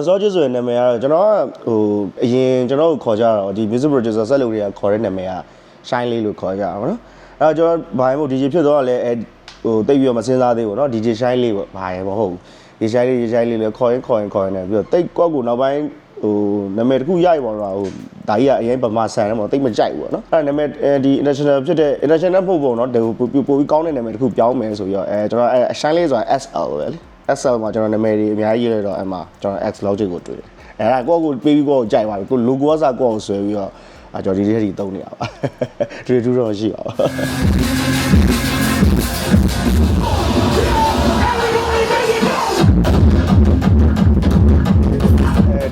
အဲဇောဂျစ်ဆိုရင်နာမည်ကတော့ကျွန်တော်ကဟိုအရင်ကျွန်တော်ကိုခေါ်ကြတော့ဒီ music producer ဆက်လုပ်တွေကခေါ်တဲ့နာမည်က shine လေးလို့ခေါ်ကြတာပေါ့နော်အဲတော့ကျွန်တော်ဘာမှမဟုတ် DJ ဖြစ်တော့လည်းအဲဟိုတိတ်ပြီးတော့မစင်စားသေးဘူးเนาะ DJ shine လေးပေါ့ဘာရဲမဟုတ်ဘူး DJ shine လေး DJ shine လေးလည်းခေါ်ရင်ခေါ်ရင်ခေါ်ရင်လည်းပြီးတော့တိတ်ကွက်ကိုနောက်ပိုင်းဟိုနာမည်တစ်ခုရိုက်ပေါ်တော့ဟိုဒါကြီးကအရင်ဗမာဆန်တယ်ပေါ့တိတ်မကြိုက်ဘူးပေါ့နော်အဲ့ဒါနာမည်အဲဒီ international ဖြစ်တဲ့ international ဖို့ပေါ့နော်ဒီပို့ပို့ပြီးကောင်းတဲ့နာမည်တစ်ခုပြောင်းမယ်ဆိုပြီးတော့အဲကျွန်တော်အဲ shine လေးဆိုတာ SL ပဲလေ SL မှာကျွန်တော်နာမည်တွေအများကြီးရေးလိုက်တော့အဲ့မှာကျွန်တော် X logic ကိုတွေ့တယ်အဲ့ဒါကိုယ့်ကိုပေးပြီးကိုယ့်ကိုကြိုက်သွားပြီကို logo ကစားကိုယ့်ကိုဆွဲပြီးတော့အကျွန်တော်ဒီတစ်ထက်ဒီတုံးနေရပါဒီတူတော့ရှိပါဘူး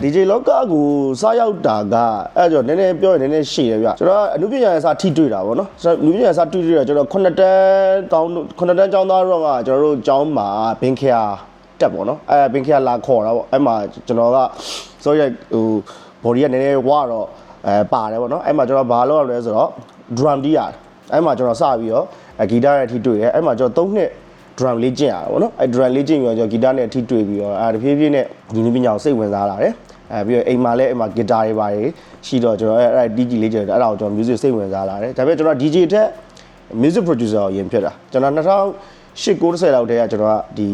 DJ လောကကိုစားရောက်တာကအဲ့ကြောင့်နည်းနည်းပြောရင်နည်းနည်းရှည်တယ်ဗျကျွန်တော်ကအနုပညာရေးစားထိတွေ့တာဗောနော်ကျွန်တော်အနုပညာရေးစားထိတွေ့တာကျွန်တော်ခုနှစ်တန်းတောင်းခုနှစ်တန်းကျောင်းသားတော့ကကျွန်တော်တို့ကျောင်းမှာဘင်ခရာတက်ဗောနော်အဲဘင်ခရာလာခေါ်တာဗောအဲ့မှာကျွန်တော်ကဆိုရဟို body ကနည်းနည်းဝါတော့အဲပါတယ်ဗောနော်အဲ့မှာကျွန်တော်ဘာလုပ်ရလဲဆိုတော့ drum တီးရတယ်အဲ့မှာကျွန်တော်စပြီးတော့ဂီတရဲ့ထိတွေ့တယ်အဲ့မှာကျွန်တော်၃နှစ် drum လေ့ကျင့်ရတာပေါ့နော်အဲ drum လေ့ကျင့်ပြီးတော့ကျွန်တော်ဂီတနဲ့ထိတွေ့ပြီးတော့အဲတဖြည်းဖြည်းနဲ့ဒီနည်းပညာကိုစိတ်ဝင်စားလာတယ် အဲပြီးတော့အိမ်မှာလည်းအိမ်မှာဂီတာတွေပါတယ်ရှိတော့ကျွန်တော်အဲအဲ DJ လေ့ကျင့်တယ်အဲ့ဒါကိုကျွန်တော် music စိတ်ဝင်စားလာတယ်ဒါပေမဲ့ကျွန်တော် DJ ထက် music producer ကိုရင်ဖြစ်တာကျွန်တော်2008 90လောက်တည်းကကျွန်တော်ကဒီ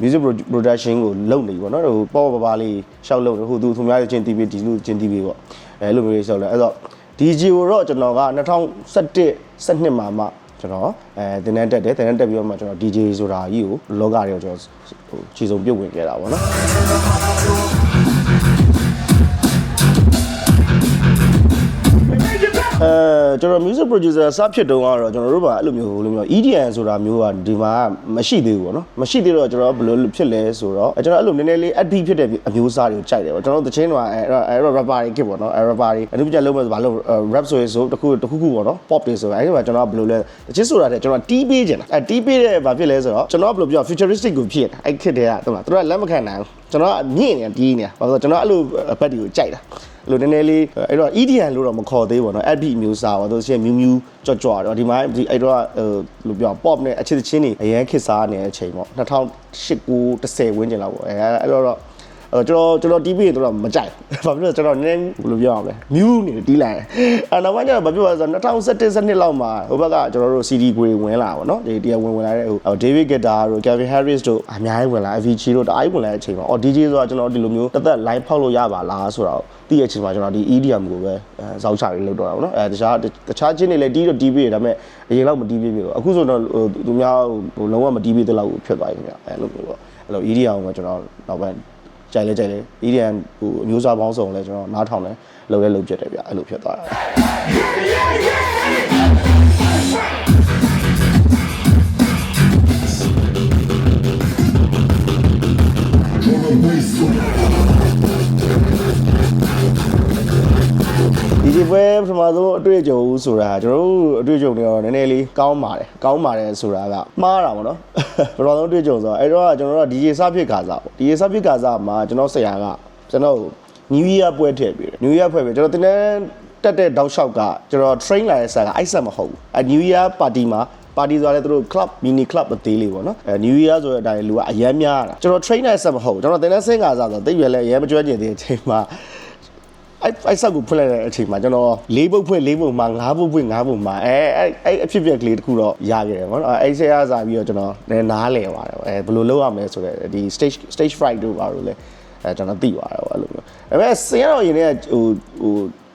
music production ကိုလုပ်နေပြီပေါ့နော်ဟိုပေါ့ပပါလေးရှောက်လုပ်နေဟိုသူသူများချင်းတီးပြီးဒီလူချင်းတီးပြီးပေါ့အဲလိုမျိုးလေးရှောက်လဲအဲ့တော့ DJ ကိုတော့ကျွန်တော်က2017 12မှာမှကျွန်တော်အဲတင်တန်းတက်တယ်တင်တန်းတက်ပြီးတော့မှကျွန်တော် DJ ဆိုတာကြီးကိုလောကတွေကိုကျွန်တော်ဟိုခြေစုံပြုတ်ဝင်ခဲ့တာပေါ့နော် ကျွန်တော် music producer စဖြစ်တုန်းကတော့ကျွန်တော်တို့ကအဲ့လိုမျိုးဟိုလိုမျိုး EDM ဆိုတာမျိုးကဒီမှာမရှိသေးဘူးပေါ့နော်မရှိသေးတော့ကျွန်တော်ဘယ်လိုဖြစ်လဲဆိုတော့ကျွန်တော်အဲ့လိုနည်းနည်းလေး upbeat ဖြစ်တဲ့အမျိုးအစားတွေကိုကြိုက်တယ်ပေါ့ကျွန်တော်တို့တချင်းတော့အဲ့အဲ့ rapper တွေဖြစ်ပေါ့နော်အဲ့ rapper တွေအနုပညာလုံးမဲ့ဆိုဘာလို့ rap ဆိုရင်ဆိုတခုတခုခုပေါ့နော် pop တွေဆိုအဲ့ဒီမှာကျွန်တော်ဘယ်လိုလဲတချင်းဆိုတာတဲ့ကျွန်တော်တီးပေးချင်တာအဲ့တီးပေးတဲ့ဘာဖြစ်လဲဆိုတော့ကျွန်တော်ဘယ်လိုပြော futuristic ကိုဖြစ်တာအဲ့ခစ်တဲ့ကဟုတ်လားသူတို့ကလက်မခံနိုင်ဘူး ကျွန်တော်ကမြင့်နေတာတီးနေတာဘာလို့ကျွန်တော်အဲ့လိုဘက်တွေကိုကြိုက်တာအဲ့လိုနည်းနည်းလေးအဲ့တော့ EDM လို့တော့မခေါ်သေးဘူးပေါ့နော် upbeat မျိုးစားပါသူရှင်မြူးမြူးကြွကြွတော့ဒီမှာဒီအဲ့တော့ဟိုလိုပြော pop နဲ့အချစ်တချင်းတွေအရင်ခစ်စားနေတဲ့အချိန်ပေါ့2008 10ဝန်းကျင်လောက်ပေါ့အဲ့အဲ့တော့ အဲ့တော့ကျွန်တော်ကျွန်တော် TV တွေတော့မကြိုက်ဘာဖြစ်လို့ကျွန်တော်နည်းနည်းဘယ်လိုပြောအောင်လဲမြူးနေတီးလိုက်အဲ့နောက်ပိုင်းကျတော့ဘာဖြစ်လဲဆိုတော့2017 17လောက်မှာဟိုဘက်ကကျွန်တော်တို့ CD ခွေဝင်လာပါတော့ဒီတရားဝင်ဝင်လာတဲ့ဟို David Guetta တို့ Kevin Harris တို့အများကြီးဝင်လာ Avicii တို့တအားကြီးဝင်လာတဲ့အချိန်မှာအော် DJ ဆိုတာကျွန်တော်ဒီလိုမျိုးတစ်သက် live ဖောက်လို့ရပါလားဆိုတော့တည့်ရဲ့အချိန်မှာကျွန်တော်ဒီ EDM ကိုပဲအဲစောက်ချပြီးလုပ်တော့တာပေါ့နော်အဲတခြားတခြားချင်းတွေလည်းတီးတော့တီးပြီးတယ်ဒါပေမဲ့အရင်လောက်မတီးပြီးပြီတော့အခုဆိုတော့ဟိုသူများဟိုလုံးဝမတီးပြီးတဲ့လောက်ဖြစ်သွားပြီခင်ဗျအဲလိုမျိုးပေါ့အဲ့လို EDM ကိုကျွန်တော်နောက်ပိုင်း ကြိုက်လဲကြိုက်လဲ EDM ဟိုအမျိုးအစားပေါင်းစုံလဲကျွန်တော်နားထောင်လဲလုပ်လဲလုပ်ဖြစ်တယ်ဗျအဲ့လိုဖြစ်သွားတာ ဒီဒီပွဲပထမဆုံးအတွေ့အကြုံဆိုတာကျွန်တော်တို့အတွေ့အကြုံတွေတော့နည်းနည်းလေးကောင်းပါတယ်ကောင်းပါတယ်ဆိုတာကမှားတာပေါ့နော်ပထမဆုံးအတွေ့အကြုံဆိုတော့အဲ့တော့ကျွန်တော်တို့က DJ စဖြစ်ခါစားပေါ့ DJ စဖြစ်ခါစားမှာကျွန်တော်ဆရာကကျွန်တော် New Year ပွဲထည့်ပြီးတယ် New Year ပွဲပြီးကျွန်တော်တင်းတက်တဲ့တောက်လျှောက်ကကျွန်တော် train လာတဲ့ဆက်ကအိုက်ဆက်မဟုတ်ဘူးအဲ New Year party မှာပါတီဆိုရဲသူတို့ club mini club အသေးလေးပေါ့နော်အဲ New Year ဆိုတဲ့အတိုင်းလူကအရမ်းများတာကျွန်တော် train တဲ့ဆက်မဟုတ်ဘူးကျွန်တော်တင်းတဲ့ဆင်းကစားဆိုတော့တိတ်ရွယ်လဲအရမ်းမကျွမ်းကျင်သေးတဲ့အချိန်မှာ အဲ့အဲ့ဆောက်ကိုဖွင့်လိုက်တဲ့အချိန်မှာကျွန်တော်၄ပုတ်ဖွင့်၄ပုတ်မှာ၅ပုတ်ဖွင့်၅ပုတ်မှာအဲအဲ့အဲ့အဖြစ်အပျက်ကလေးတခုတော့ရခဲ့တယ်ပေါ့နော်အဲ့ဆရာစားပြီးတော့ကျွန်တော်လည်းနားလည်ပါတယ်ပေါ့အဲဘယ်လိုလုပ်ရမလဲဆိုတော့ဒီ stage stage fright တို့ပါလို့လဲအဲကျွန်တော်သိပါတယ်ပေါ့အဲ့လိုမျိုးဒါပေမဲ့ဆရာတော်ရင်ထဲကဟိုဟို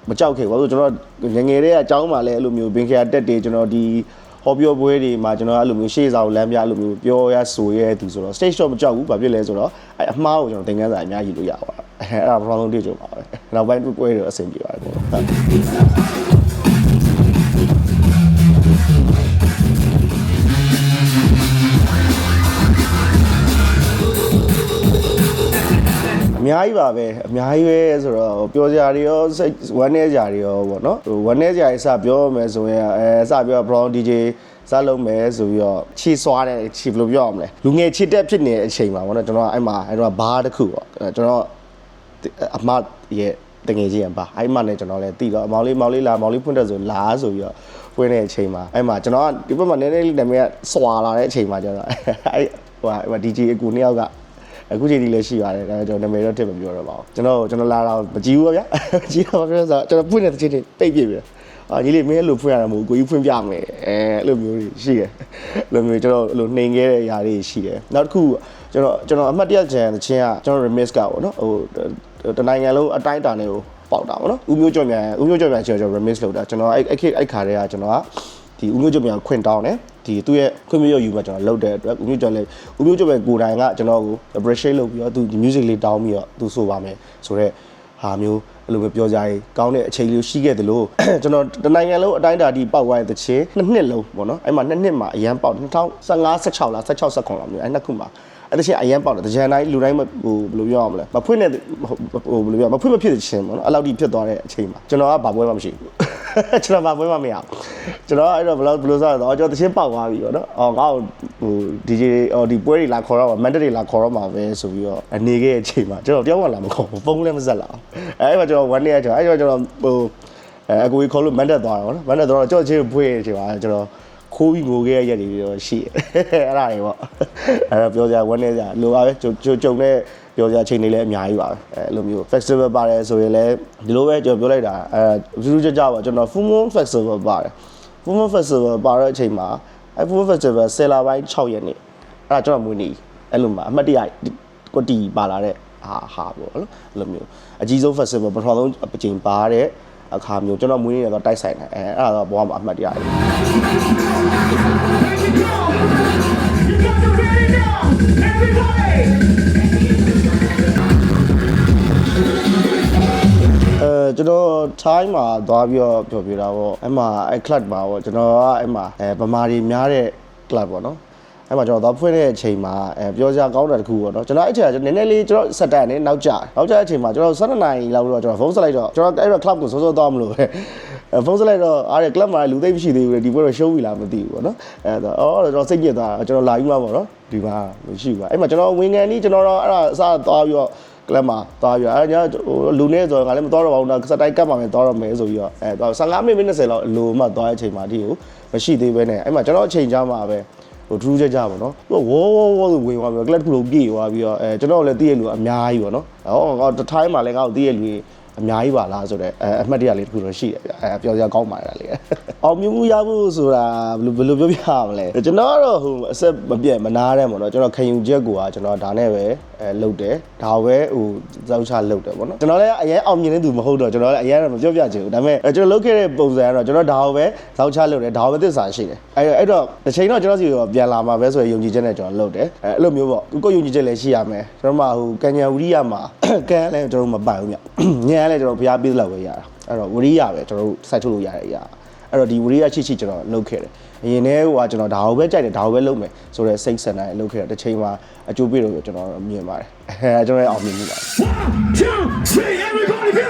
မကြောက်ခဲ့ဘူးကျွန်တော်ငငယ်တည်းကအကြောင်းမှလည်းအဲ့လိုမျိုးဘင်ခရာတက်တယ်ကျွန်တော်ဒီ ဟောပြောပွဲတွေမှာကျွန်တော်အဲ့လိုမျိုးရှေ့စာကိုလမ်းပြအဲ့လိုမျိုးပြောရဆိုရဲသူဆိုတော့ stage တော့မကြောက်ဘူးဘာဖြစ်လဲဆိုတော့အဲ့အမှားကိုကျွန်တော်သင်ခန်းစာအများကြီးလို့ရပါတယ်အဲ့ဒါ problem တွေ့ကြပါပဲနောက်ပိုင်းပွဲတွေအဆင်ပြေပါတယ်ပေါ့ များကြီးပါပဲအများကြီးပဲဆိုတော့ပြောစရာတွေရောစိတ်ဝမ်းနည်းစရာတွေရောပေါ့နော်ဟိုဝမ်းနည်းစရာတွေစပြောမယ်ဆိုရင်အဲစပြော brown DJ စလုံးမယ်ဆိုပြီးတော့ခြေစွားတဲ့ခြေဘယ်လိုပြောအောင်လဲလူငယ်ခြေတက်ဖြစ်နေတဲ့အချိန်မှာပေါ့နော်ကျွန်တော်ကအဲ့မှာအဲ့တော့ဘားတစ်ခုပေါ့အဲကျွန်တော်အမရဲ့တငယ်ချင်းရပါအဲ့မှလည်းကျွန်တော်လည်းတီးတော့အမောင်လေးမောင်လေးလာမောင်လေးဖွင့်တဲ့ဆိုလာဆိုပြီးတော့ဖွင့်တဲ့အချိန်မှာအဲ့မှာကျွန်တော်ကဒီဘက်မှာနည်းနည်းလေးနာမည်ကစွာလာတဲ့အချိန်မှာကျွန်တော်အဲ့ဟိုဟာ DJ အကူနှစ်ယောက်က အခုချိန်ဒီလည်းရှိပါတယ်ဒါပေမဲ့ကျွန်တော်နာမည်တော့ထည့်မပြောတော့ပါဘူးကျွန်တော်ကျွန်တော်လာတော့မကြည့်ဘူးဗျာမကြည့်တော့ပြောဆိုကျွန်တော်ပွင့်တဲ့တစ်ချိန်တွေတိတ်ပြစ်ပြီအာညီလေးမင်းအဲ့လိုဖွင့်ရတာမဟုတ်ဘူးကိုကြီးဖွင့်ပြမယ်အဲအဲ့လိုမျိုးတွေရှိတယ်အဲ့လိုမျိုးကျွန်တော်အဲ့လိုနှိမ်ခဲ့တဲ့ຢာတွေရှိတယ်နောက်တစ်ခုကျွန်တော်ကျွန်တော်အမှတ်တရချန်တဲ့ချင်းကကျွန်တော် remix ကပေါ့နော်ဟိုတနိုင်ငံလုံးအတိုင်းအတာနဲ့ကိုပေါက်တာပေါ့နော်ဦးမျိုးကျော်မြန်ဦးမျိုးကျော်မြန်ကျွန်တော် remix လုပ်တာကျွန်တော်အဲ့အဲ့ခေတ်အဲ့ခါတည်းကကျွန်တော်ကဒီဦးမျိုးကျော်မြန်ခွင့်တောင်းတယ် ဒီသူ့ရဲ့ခွင့်ပြုယူမှာကျွန်တော်လုပ်တဲ့အတွက်ဦးမျိုးကျော်လည်းဦးမျိုးကျော်မြန်ကိုယ်တိုင်ကကျွန်တော်ကို appreciate လုပ်ပြီးတော့သူဒီ music လေးတောင်းပြီးတော့သူဆိုပါမယ်ဆိုတော့ဟာမျိုးအဲ့လိုမျိုးပြောကြရေးကောင်းတဲ့အချိန်လေးရှိခဲ့သလိုကျွန်တော်တနိုင်ငံလုံးအတိုင်းအတာဒီပေါက်သွားတဲ့တခြင်းနှစ်နှစ်လုံးပေါ့နော်အဲ့မှာနှစ်နှစ်မှာအရန်ပေါက်2015 16လား16 19လားမျိုးအဲ့နှစ်ခုမှာအဲ့တခြင်းအရန်ပေါက်တယ်တကြံတိုင်းလူတိုင်းမဟိုဘယ်လိုပြောရမလဲမဖွင့်တဲ့ဟိုဘယ်လိုပြောမဖွင့်မဖြစ်တဲ့ခြင်းပေါ့နော်အဲ့လောက်ထိဖြစ်သွားတဲ့အချိန်မှာကျွန်တော်ကဘာပွဲမှမရှိဘူး ကျွန်တော်ဘာပွဲမှမရဘူးကျွန်တော်ကအဲ့တော့ဘယ်လိုဘယ်လိုဆိုတော့ကျွန်တော်တခြင်းပေါက်သွားပြီပေါ့နော်အော်ငါ့ကိုဟို DJ ဟိုဒီပွဲတွေလာခေါ်တော့မှာ mandate တွေလာခေါ်တော့မှာပဲဆိုပြီးတော့အနေခဲ့တဲ့အချိန်မှာကျွန်တော်တယောက်ကလာမခေါ်ဘူးဖုန်းလည်းမဆက်လာဘူးအဲ့မှာကျွန်တော် one day ကကျွန်တော်အဲ့တော့ကျွန်တော်ဟိုအဲအကူကြီးခေါ်လို့ mandate သွားတာပေါ့နော် mandate သွားတော့ကြောက်ချင်းဖွေးတဲ့အချိန်မှာကျွန်တော်ခိုးပြီးငိုခဲ့ရရက်တွေတော့ရှိတယ်အဲ့ဒါတွေပေါ့အဲ့တော့ပြောကြ one day ကြလိုပါပဲကြုံကြုံတဲ့ ပြောကြချိန်တွေလည်းအများကြီးပါပဲအဲလိုမျိုး festival ပါတယ်ဆိုရင်လည်းဒီလိုပဲကျွန်တော်ပြောလိုက်တာအဲထူးထူးခြားခြားပါကျွန်တော် full moon festival ပါတယ် full moon festival ပါတဲ့အချိန်မှာအဲ full moon festival ဆယ်လပိုင်း6ရက်နေ့အဲ့ဒါကျွန်တော်မွေးနေ့အဲ့လိုမှာအမှတ်တရကိုတီပါလာတဲ့ဟာဟာပေါ့နော်အဲ့လိုမျိုးအကြီးဆုံး festival ပထမဆုံးအချိန်ပါတဲ့အခါမျိုးကျွန်တော်မွေးနေ့တော့တိုက်ဆိုင်တယ်အဲအဲ့ဒါတော့ဘဝမှာအမှတ်တရတွေ You guys are ready now, everybody! ကျွန်တော် time မှာသွားပြီးတော့ပြောပြတာပေါ့အဲ့မှာအဲ့ club မှာပေါ့ကျွန်တော်ကအဲ့မှာအဲဗမာတွေများတဲ့ club ပေါ့နော်အဲ့မှာကျွန်တော်သွားဖွင့်တဲ့အချိန်မှာအဲပြောစရာကောင်းတာတစ်ခုပေါ့နော်ကျွန်တော်အဲ့ချိန်ကနည်းနည်းလေးကျွန်တော်စက်တန်နဲ့နောက်ကျနောက်ကျတဲ့အချိန်မှာကျွန်တော်12နာရီလောက်တော့ကျွန်တော်ဖုန်းဆက်လိုက်တော့ကျွန်တော်အဲ့တော့ club ကိုစောစောသွားမလို့ပဲအဲဖုန်းဆက်လိုက်တော့အားရ club မှာလူသိပ်မရှိသေးဘူးလေဒီပွဲတော့ show ပြီလားမသိဘူးပေါ့နော်အဲ့တော့အော်ကျွန်တော်စိတ်ညစ်သွားတာကျွန်တော်လာပြီးမှပေါ့နော်ဒီမှာမရှိဘူးပါအဲ့မှာကျွန်တော်ဝင်ငန်းနီးကျွန်တော်တော့အဲ့ဒါအစားသွားပြီးတော့ ကလပ်မှာသွားပြီးအဲညာဟိုလူနေဆိုတော့ငါလည်းမသွားတော့ပါဘူးနော်စက်တိုင်းကတ်ပါမယ်သွားတော့မယ်ဆိုပြီးတော့အဲသွား15မိနစ်20လောက်အလိုမှသွားတဲ့အချိန်မှာဒီကိုမရှိသေးပဲနဲ့အဲ့မှာကျွန်တော်အချိန်ကြာမှာပဲဟိုထူးခြားကြပါတော့သူကဝေါ်ဝေါ်ဝေါ်ဆိုဝင်သွားပြီးတော့ကလပ်တစ်ခုလုံးပြေသွားပြီးတော့အဲကျွန်တော်လည်းတည့်ရလူအများကြီးပေါ့နော်ဟောငါတထိုင်းမှာလည်းငါ့ကိုတည့်ရလူအများကြီးပါလားဆိုတော့အဲအမှတ်တရလေးတစ်ခုတော့ရှိတယ်ဗျအဲပြောစရာကောင်းပါတယ်လေအောင်မြင်မှုရဖို့ဆိုတာဘယ်လိုဘယ်လိုပြောပြရမလဲကျွန်တော်ကတော့ဟိုအဆက်မပြတ်မနာတဲ့ပေါ့နော်ကျွန်တော်ခံယူချက်ကိုကကျွန်တော်ဒါနဲ့ပဲအဲလုတ်တယ်ဒါပဲဟိုဇောက်ချလုတ်တယ်ပေါ့နော်ကျွန်တော်လည်းအရင်အောင်မြင်တဲ့သူမဟုတ်တော့ကျွန်တော်လည်းအရင်တော့မပြောပြချင်ဘူးဒါပေမဲ့အဲကျွန်တော်လုတ်ခဲ့တဲ့ပုံစံကတော့ကျွန်တော်ဒါကိုပဲဇောက်ချလုတ်တယ်ဒါကိုပဲသစ္စာရှိတယ်အဲအဲ့တော့တစ်ချိန်တော့ကျွန်တော်စီကိုပြန်လာမှာပဲဆိုရင်ယုံကြည်ချက်နဲ့ကျွန်တော်လုတ်တယ်အဲအဲ့လိုမျိုးပေါ့ကိုကိုယုံကြည်ချက်လည်းရှိရမယ်ကျွန်တော်မှဟိုကညာဝရိယမှာကံလည်းကျွန်တော်မပိုင်ဘူးဗျညံလည်းကျွန်တော်ဘုရားပေးသလောက်ပဲရတာအဲ့တော့ဝရိယပဲကျွန်တော်တို့စိုက်ထုတ်လို့ရတဲ့အရာအဲ့တော့ဒီဝရိယရှိရှိကျွန်တော်လုတ်ခဲ့တယ်အရင်တည်းကကျွန်တော်ဒါကိုပဲကြိုက်တယ်ဒါကိုပဲလုပ်မယ်ဆိုတော့စိတ်ဆန္ဒနဲ့လုတ်ခဲ့တယ်တစ်ချိန်မှာ အကျိုးပေးလို့ကျွန်တော်မြင်ပါတယ်အဲကျွန်တော်ရဲ့အောင်မြင်မှုပါ One, two, three, everybody go!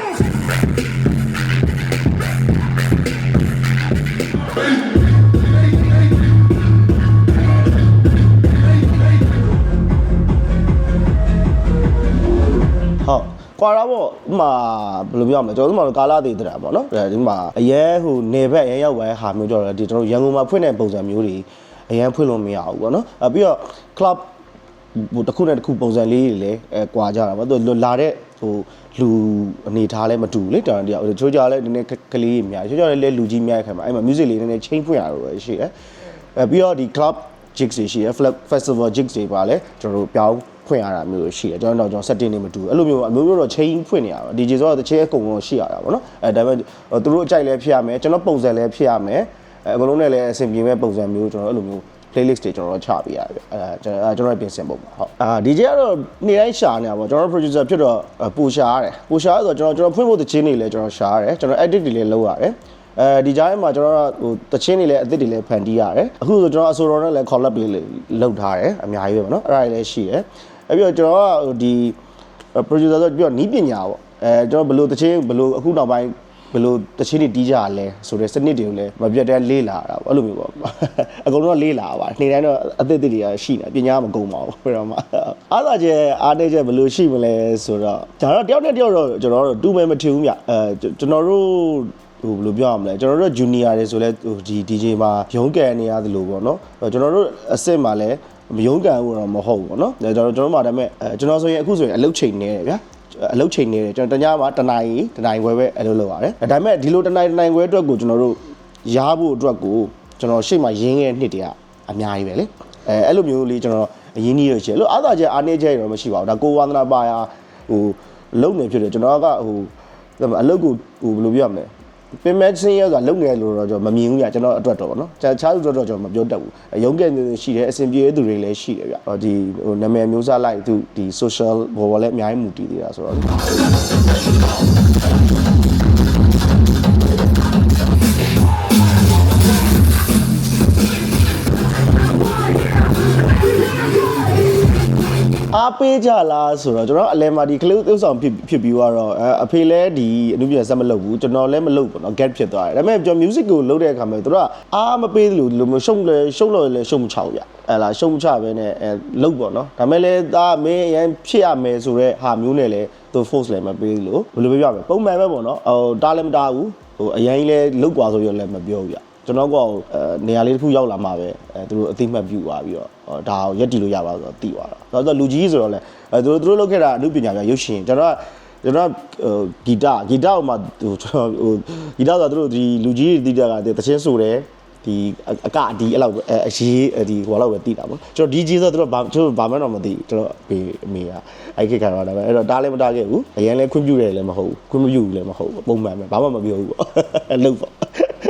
ဟုတ်ကွာတော့ပေါ့ဥမာဘယ်လိုပြောရမလဲကျွန်တော်တို့မှာကာလာသေးတာပေါ့နော်အဲဒီမှာအရင်ဟိုနေဘက်အရင်ရောက်ပဲဟာမျိုးကြတော့ဒီကျွန်တော်ရန်ကုန်မှာဖွင့်တဲ့ပုံစံမျိုးတွေအရင်ဖွင့်လို့မရဘူးပေါ့နော်အဲပြီးတော့ club ဟိုတစ်ခုနဲ့တစ်ခုပုံစံလေးတွေလည်းအဲကွာကြတာပေါ့သူလာတဲ့ဟိုလူအနေထားလည်းမတူဘူးလေတော်တော်တရားဟိုချိုးကြလည်းနည်းနည်းကလေးတွေများချိုးကြလည်းလူကြီးများတဲ့ခါမှာအဲ့မှာ music လေးနည်းနည်း change ဖွင့်ရတော့ပဲရှိတယ်အဲပြီးတော့ဒီ club jigs တွေရှိတယ် flip festival jigs တွေပါလဲကျွန်တော်တို့ပြောင်းဖွင့်ရတာမျိုးရှိတယ်ကျွန်တော်တို့ကျွန်တော် setting တွေမတူဘူးအဲ့လိုမျိုးအမျိုးမျိုးတော့ chain ဖွင့်နေရတော့ DJ ဆိုတော့တစ်ချိန်အကုန်လုံးရှိရတာပေါ့နော်အဲဒါပေမဲ့သူတို့အကြိုက်လည်းဖြစ်ရမယ်ကျွန်တော်ပုံစံလည်းဖြစ်ရမယ်အဲအကုန်လုံးနဲ့လည်းအဆင်ပြေမဲ့ပုံစံမျိုးကျွန်တော်အဲ့လိုမျိုး playlist တွေကျွန်တော်တို့ချပေးရတယ်အဲကျွန်တော်ကျွန်တော်ပြင်ဆင်ပုံပါဟုတ်အာ DJ ကတော့နေ့တိုင်းရှာနေတာပေါ့ကျွန်တော် producer ဖြစ်တော့ပူရှာရတယ်ပူရှာရဆိုတော့ကျွန်တော်ကျွန်တော်ဖွင့်ဖို့တခြင်းတွေလည်းကျွန်တော်ရှာရတယ်ကျွန်တော် edit တွေလည်းလုပ်ရတယ်အဲဒီကြားထဲမှာကျွန်တော်ဟိုတချင်းတွေလည်းအသစ်တွေလည်းဖန်တီးရတယ်အခုဆိုကျွန်တော်အဆိုတော်နဲ့လည်း collab လေးလုပ်ထားတယ်အများကြီးပဲပေါ့နော်အဲ့ဒါတွေလည်းရှိတယ်အဲပြီးတော့ကျွန်တော်ကဟိုဒီ producer ဆိုပြီးတော့နီးပညာပေါ့အဲကျွန်တော်ဘယ်လိုတချင်းဘယ်လိုအခုနောက်ပိုင်း ဘယ်လိုတချင်းတွေတီးကြရလဲဆိုတဲ့စနစ်တွေကိုလည်းမပြတ်တဲ့လေးလာတာပေါ့အဲ့လိုမျိုးပေါ့အကုန်လုံးကလေးလာပါနေ့တိုင်းတော့အသစ်အသစ်တွေကရှိနေပညာမကုန်ပါဘူးဘယ်တော့မှအားသာချက်အားနေချက်ဘယ်လိုရှိမလဲဆိုတော့ဒါတော့တယောက်နဲ့တယောက်တော့ကျွန်တော်တို့တူမယ်မထင်ဘူးမြအဲကျွန်တော်တို့ဟိုဘယ်လိုပြောရမလဲကျွန်တော်တို့ junior တွေဆိုလဲဟိုဒီ DJ မှာရုံးကန်နေရသလိုပေါ့နော်ကျွန်တော်တို့အစ်စ်မှာလဲမယုံကန်ဘူးတော့မဟုတ်ဘူးပေါ့နော်ဒါကျွန်တော်ကျွန်တော်မှဒါပေမဲ့အဲကျွန်တော်ဆိုရင်အခုဆိုရင်အလုတ်ချိန်နေတယ်ဗျာ အလုတ်ချိန်နေတယ်ကျွန်တော်တညမှာတနာရီတနာရီခွဲပဲအလုပ်လုပ်ရတယ်ဒါပေမဲ့ဒီလိုတနာရီတနာရီခွဲအတွက်ကိုကျွန်တော်တို့ရဖို့အတွက်ကိုကျွန်တော်ရှေ့မှာရင်းခဲ့တဲ့နှစ်တည်းကအများကြီးပဲလေအဲအဲ့လိုမျိုးလေးကျွန်တော်အရင်းကြီးရရှိတယ်အဲ့လိုအားသာချက်အားနည်းချက်တော့မရှိပါဘူးဒါကိုဝါသနာပါရာဟိုလုံနေဖြစ်တယ်ကျွန်တော်ကဟိုအလုပ်ကိုဟိုဘယ်လိုပြောရမလဲ ပင်မစင်းရဆိုတာလုံနေလို့တော့ကျွန်တော်မမြင်ဘူးညကျွန်တော်အတွက်တော့ဗောနော်တခြားသူတို့တော့ကျွန်တော်မပြောတတ်ဘူးရုံးကဲနေရှိတယ်အဆင်ပြေတဲ့သူတွေလည်းရှိတယ်ဗျဟိုဒီဟိုနာမည်မျိုးစားလိုက်သူဒီ social ဘောဘောလည်းအများကြီးမူတည်သေးတာဆိုတော့ အားပေးကြလားဆိုတော့ကျွန်တော်အလဲမှာဒီကလေးဥဆောင်ဖြစ်ဖြစ်ပြီးတော့အဲအဖေလည်းဒီအမှုပြန်ဆက်မလုပ်ဘူးကျွန်တော်လည်းမလုပ်ဘူးเนาะ get ဖြစ်သွားတယ်ဒါပေမဲ့ကျွန်တော် music ကိုလုပ်တဲ့အခါမှာသူတို့ကအားမပေးလို့ဒီလိုမျိုးရှုံလဲရှုံလို့လဲရှုံမချောက်ရအဲလားရှုံမချပဲနဲ့အဲလုပ်ပေါ့เนาะဒါပေမဲ့လည်းဒါမင်းအရင်ဖြစ်ရမယ်ဆိုတော့ဟာမျိုးနဲ့လည်းသူ force လည်းမပေးလို့ဘယ်လိုပြောပြမလဲပုံမှန်ပဲပေါ့เนาะဟိုတားလည်းမတားဘူးဟိုအရင်လည်းလုပ်กว่าဆိုရလည်းမပြောဘူးရကျွန်တော်ကတော့အဲနေရာလေးတစ်ခုရောက်လာမှပဲအဲသူတို့အသိမှတ်ပြုသွားပြီးတော့ဟော ဒါကိုရက်တီလို့ရပါဆိုတော့သိသွားတာဆိုတော့လူကြီးဆိုတော့လေအဲသူတို့သူတို့လုပ်ခဲ့တာအမှုပညာပြရုပ်ရှင်ကျွန်တော်ကကျွန်တော်ဟိုဂီတဂီတဟိုမှာဟိုကျွန်တော်ဟိုဂီတဆိုတော့သူတို့ဒီလူကြီးတွေသိတာကတချင်းဆိုတယ်ဒီအကဒီအဲ့လောက်ပဲအရေးဒီဟိုလောက်ပဲသိတာပေါ့ကျွန်တော် DJ ဆိုတော့သူတို့ဘာကျွန်တော်ဘာမှတော့မသိကျွန်တော်ဘေးအမေကအဲ့ခေတ်ကတော့ဒါပဲအဲ့တော့တားလည်းမတားခဲ့ဘူးအရင်လည်းခွင့်ပြုတယ်လည်းမဟုတ်ဘူးခွင့်မပြုဘူးလည်းမဟုတ်ဘူးပုံမှန်ပဲဘာမှမပြောဘူးပေါ့လုပ်ပေါ့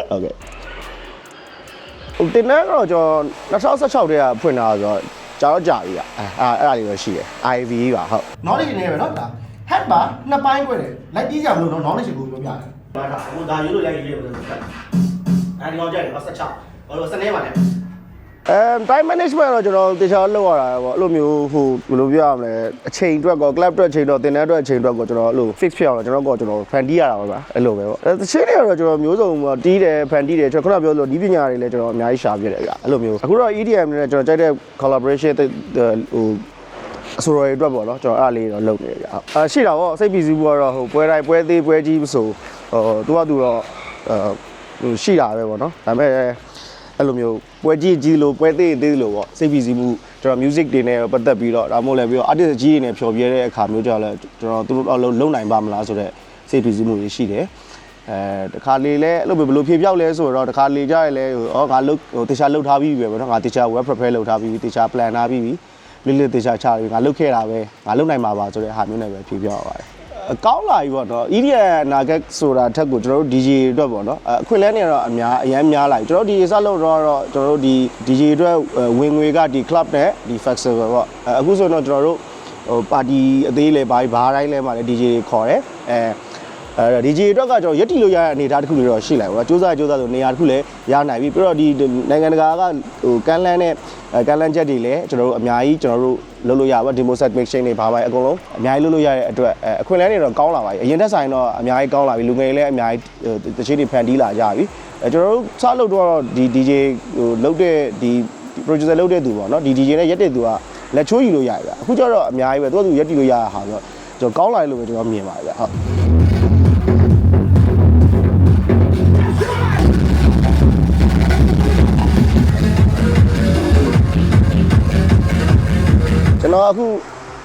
ဟုတ်ကဲ့ ဟိုတင်တန်းတော့ကျွန်တော်2016တည်းကဖွင့်တာဆိုတော့ကြာတော့ကြာပြီอ่ะအဲအဲ့အဲ့ဒါလေးတော့ရှိတယ် IV ပါဟုတ် knowledge နေပဲเนาะဒါ head ပါနှစ်ပိုင်းခွဲတယ်လိုက်ကြီးကြမလို့เนาะ knowledge ကိုပြောပြတယ် ဘာသာဟိုဒါရိုးလို့ရိုက်ရေးလို့ဆိုအဲဒီကောင်ကြိုက်တယ်16ဘာလို့စနေပါလဲ အဲ time management တော့ကျွန်တော်တေချာလောက်ရတာပေါ့အဲ့လိုမျိုးဟိုဘယ်လိုပြောရမလဲအချိန်အတွက်ကော club အတွက်အချိန်တော့တင်တဲ့အတွက်အချိန်အတွက်ကောကျွန်တော်အဲ့လို fix ဖြစ်အောင်တော့ကျွန်တော်ကောကျွန်တော် fan တီးရတာပါဗျာအဲ့လိုပဲပေါ့အဲတချင်းတွေကတော့ကျွန်တော်မျိုးစုံပေါ့တီးတယ် fan တီးတယ်ကျွန်တော်ခုနပြောလို့ဒီပညာတွေလည်းကျွန်တော်အများကြီးရှာပြတယ်ဗျာအဲ့လိုမျိုးအခုတော့ EDM နဲ့ကျွန်တော်ကြိုက်တဲ့ collaboration ဟိုအဆိုတော်တွေအတွက်ပေါ့နော်ကျွန်တော်အဲ့ဒါလေးတော့လုပ်နေရကြ။အာရှိတာပေါ့စိတ်ပီစီဘူးကတော့ဟိုပွဲတိုင်းပွဲသေးပွဲကြီးမဆိုဟိုသူကသူတော့အဲဟိုရှိတာပဲပေါ့နော်။ဒါပေမဲ့ အဲ့လိုမျိုးပွဲကြီးကြီးလို့ပွဲသေးသေးလို့ပေါ့စိတ်ပီစီမှုကျွန်တော် music တွေနဲ့ပတ်သက်ပြီးတော့ဒါမှမဟုတ်လည်းပြီးတော့ artist ကြီးတွေနဲ့ဖြော်ပြတဲ့အခါမျိုးကြောင့်လည်းကျွန်တော်သူတို့တော့လုံနိုင်ပါမလားဆိုတော့စိတ်ပီစီမှုတွေရှိတယ်။အဲတခါလေလဲအဲ့လိုပဲဘယ်လိုဖြေပြောက်လဲဆိုတော့တခါလေကြရလဲဟိုဩငါလုတ်ဟိုတခြားလုတ်ထားပြီးပြီပဲပေါ့နော်ငါတခြား web prepare လုပ်ထားပြီးပြီတခြား plan ထားပြီးပြီလေးလေးတေချာချပြီးငါလုတ်ခဲ့တာပဲငါလုတ်နိုင်မှာပါဆိုတဲ့ဟာမျိုးနဲ့ပဲဖြေပြောရပါတယ် အကောင်းလာပြီပေါ့နော် EDM နာဂက်ဆိုတာထက်ကိုကျွန်တော်တို့ DJ အတွက်ပေါ့နော်အခွင့်အလန်းတွေကတော့အများအရန်များလာပြီကျွန်တော်တို့ဒီစလုပ်တော့တော့ကျွန်တော်တို့ဒီ DJ အတွက်ဝင်ငွေကဒီ club နဲ့ဒီ festival ပေါ့အခုဆိုတော့ကျွန်တော်တို့ဟိုပါတီအသေးလေဘာဘာတိုင်းလဲမှာလည်း DJ ခေါ်တယ်အဲ အဲ DJ အတွက်ကကျွန်တော်ရက်တီလို့ရတဲ့အနေအထားတစ်ခုလေးတော့ရှိလိုက်ပါတော့စူးစမ်းစူးစမ်းဆိုနေရာတစ်ခုလည်းရနိုင်ပြီပြီးတော့ဒီနိုင်ငံတကာကဟိုကန်လန်းနဲ့ကန်လန်းချက်တွေလည်းကျွန်တော်တို့အများကြီးကျွန်တော်တို့လုပ်လို့ရပါ demo set mixing တွေဘာပါအကုန်လုံးအများကြီးလုပ်လို့ရတဲ့အတွက်အခွင့်အလမ်းတွေတော့ကောင်းလာပါပြီအရင်တက်ဆိုင်တော့အများကြီးကောင်းလာပြီလူငယ်လည်းအများကြီးတချင်းတွေဖန်တီးလာကြပြီအဲကျွန်တော်တို့စလုပ်တော့ဒီ DJ ဟိုလုပ်တဲ့ဒီ producer လုပ်တဲ့သူပေါ့နော်ဒီ DJ နဲ့ရက်တဲ့သူကလက်ချိုးယူလို့ရပြီအခုကျတော့အများကြီးပဲသူကသူရက်တီလို့ရတာဟာဆိုတော့ကျွန်တော်ကောင်းလာတယ်လို့ပဲကျွန်တော်မြင်ပါတယ်ဗျဟုတ် တော်အခု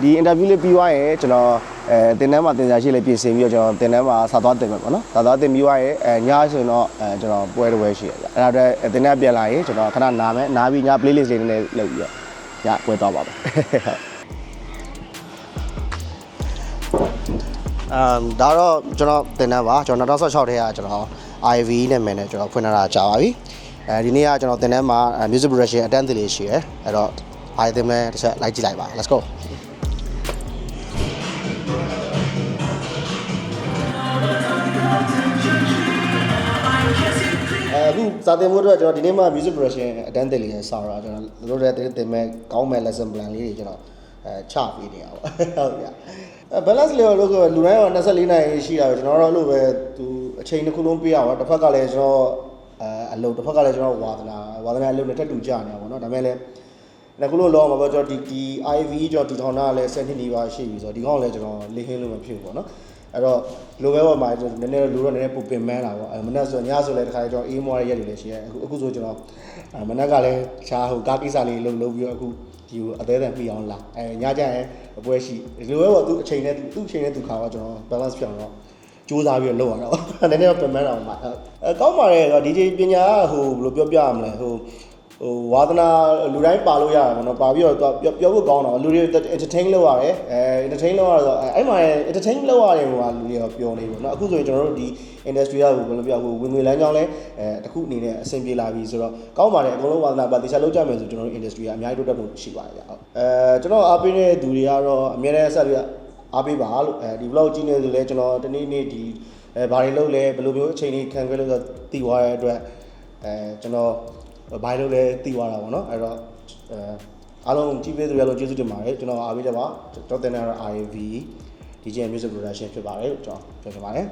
ဒီ interview လေးပြီးသွားရင်ကျွန်တော်အဲတင်တန်းမှာတင်စားရှိလေးပြင်ဆင်ပြီးတော့ကျွန်တော်တင်တန်းမှာစာသွားတင်မယ်ပေါ့နော်စာသွားတင်ပြီးသွားရင်အဲညဆိုရင်တော့အဲကျွန်တော်ပွဲတစ်ပွဲရှိရပြအဲ့ဒါအတွက်တင်တန်းပြန်လာရင်ကျွန်တော်ခဏနားမယ်နားပြီးည playlist လေးနည်းနည်းလုပ်ပြီးတော့ညပွဲသွားပါမယ်အမ်ဒါတော့ကျွန်တော်တင်တန်းပါကျွန်တော်2016ထဲကကျွန်တော် IV နဲ့မယ်နဲ့ကျွန်တော်ဖွင့်ထားတာကြာပါပြီအဲဒီနေ့ကကျွန်တော်တင်တန်းမှာ music production အတန်းတလေးရှိရယ်အဲ့တော့ ဘာတင်မလဲတစ်ချက်လိုက်ကြည့်လိုက်ပါ let's go အခုစာသင်ဖို့အတွက်ကျွန်တော်ဒီနေ့မှ music production အတန်းတင်လေးနဲ့စာရတာကျွန်တော်တို့လည်းတင်မဲ့ကောင်းမဲ့ lesson plan လေးတွေကျွန်တော်အဲချပေးနေတာပေါ့ဟုတ်ပြအဲ balance လေးတော့လို့ဆိုလူတိုင်းက24နိုင်ရှိတာပဲကျွန်တော်တို့အဲ့လိုပဲသူအချိန်တစ်ခုလုံးပေးရပါတော့တစ်ဖက်ကလည်းကျွန်တော်အဲအလုပ်တစ်ဖက်ကလည်းကျွန်တော်ဝါသနာဝါသနာအလုပ်နဲ့ထပ်တူကြနေတာပေါ့နော်ဒါပေမဲ့လည်း လည်းခုလို့လောမှာပေါ့ကျွန်တော်ဒီဒီ IV ကျွန်တော်ဒီထောင်တာကလည်း7နှစ်နီးပါးရှိပြီဆိုတော့ဒီကောင်လည်းကျွန်တော်လေးခင်းလို့မဖြစ်ဘူးပေါ့နော်အဲ့တော့လိုပဲပေါ့မှာကျွန်တော်နည်းနည်းလိုတော့နည်းနည်းပူပင်မန်းတာပေါ့အဲမနက်ဆိုညဆိုလည်းတစ်ခါကျွန်တော်အေးမွားရရက်တွေလည်းရှိရဲအခုအခုဆိုကျွန်တော်အဲမနက်ကလည်းခြားဟိုကားကိစ္စလေးလုံလုံပြီးတော့အခုဒီကိုအသေးအံပြီးအောင်လာအဲညကြရင်အပွဲရှိဒီလိုပဲပေါ့သူအချိန်နဲ့သူ့အချိန်နဲ့သူခါတော့ကျွန်တော် balance ဖြစ်အောင်တော့စူးစမ်းပြီးတော့လုပ်ရတော့နည်းနည်းတော့ပြန်မှန်းတော့မှာအဲကောင်းပါတယ်ဆိုတော့ DJ ပညာကဟိုဘယ်လိုပြောပြရမလဲဟို ဟိုဝါသနာလူတိုင်းပါလို့ရတယ်ပေါ့နော်ပါပြီးတော့ပြောပြောဖို့ကောင်းတော့လူတွေ entertain လုပ်ရတယ်အဲ entertain လုပ်ရတော့အဲ့မှာ entertain လုပ်ရတယ်ဟိုကလူတွေကပြောနေပေါ့နော်အခုဆိုရင်ကျွန်တော်တို့ဒီ industry ကဟိုဘယ်လိုပြောဟိုဝင်ငွေလမ်းကြောင်းလဲအဲတခုအနေနဲ့အဆင်ပြေလာပြီဆိုတော့ကောင်းပါတယ်အကုန်လုံးဝါသနာပါတေချာလုပ်ကြမယ်ဆိုကျွန်တော်တို့ industry ကအများကြီးတိုးတက်ဖို့ရှိပါတယ်ဗျဟုတ်အဲကျွန်တော်အားပေးတဲ့သူတွေကတော့အများနဲ့ဆက်ပြီးအားပေးပါလို့အဲဒီ vlog ကြည့်နေဆိုလဲကျွန်တော်တနေ့နေ့ဒီအဲဘာတွေလုပ်လဲဘယ်လိုမျိုးအချိန်လေးခံခွဲလို့ဆိုတည်သွားတဲ့အတွက်အဲကျွန်တော် ဘာတွေလုပ်လဲတည်သွားတာပေါ့နော်အဲ့တော့အဲအားလုံးကြည့်ပေးသူတွေအားလုံးကျေးဇူးတင်ပါတယ်ကျွန်တော်အားပေးကြပါကျွန်တော်တင်တာတော့ RAV DJ Music Production ဖြစ်ပါတယ်လို့ကျွန်တော်ပြောချင်ပါတယ်